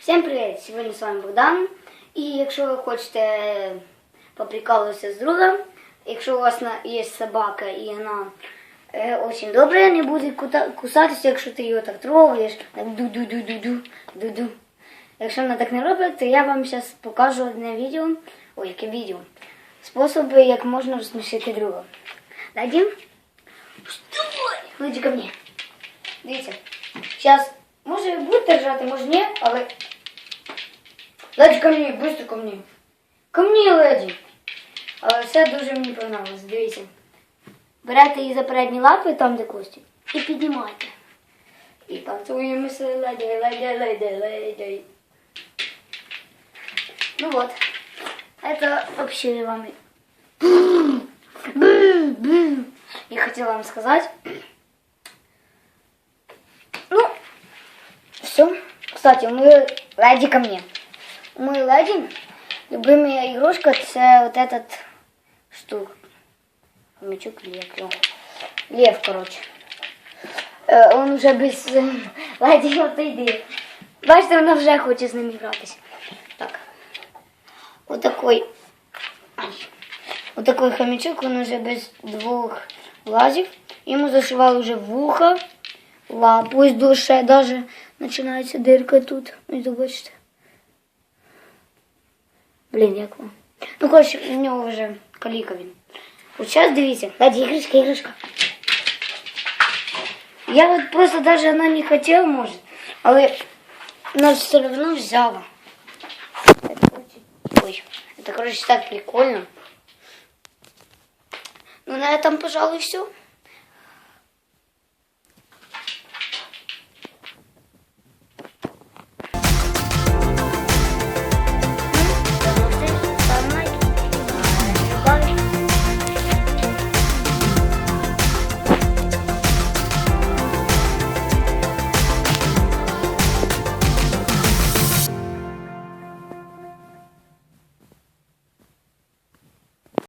Всім привіт! Сьогодні з вами Богдан. І якщо ви хочете поприкалуватися з другом, якщо у вас є собака і вона дуже добра, не буде кусатися, якщо ти її так трогаєш, так ду-ду-ду-ду-ду, ду-ду. Якщо вона так не робить, то я вам зараз покажу одне відео. Ой, яке відео. Способи, як можна розсмішити друга. Дадим? Лиди ко мне. Дивіться. Зараз, може буде держати, може ні, але. Леді ко мені, быстро ко мені. Ко мені, леді. Але все дуже мені понравилось, дивіться. Берете її за передні лапи, там де кості, і піднімаєте. І танцюємося, леді, леді, леді, леді. Ну вот. Это вообще я вам... Я хотела вам сказать. Ну, все. Кстати, мы леди ко мне. Мы леди. Любимая игрушка это вот этот штук. Хомячок или як його? Лев, короче. Е, он вже без е, леді отойди. Бачите, вона вже хоче з ним гратися. Так. Отакой. Ай. Отакой хомячок, він уже без двох глазів. Йому зашивали вже вуха, лапу, ось душе даже починається дирка тут. Ось бачите. Блін, як вам. Ну, коротше, у нього вже каліка він. От зараз дивіться, ладі, іграшка, іграшка. Я от просто даже вона не хотіла, може, але вона все одно взяла. Это очень- Ой, это, короче, так прикольно. Ну, на этом, пожалуй, все.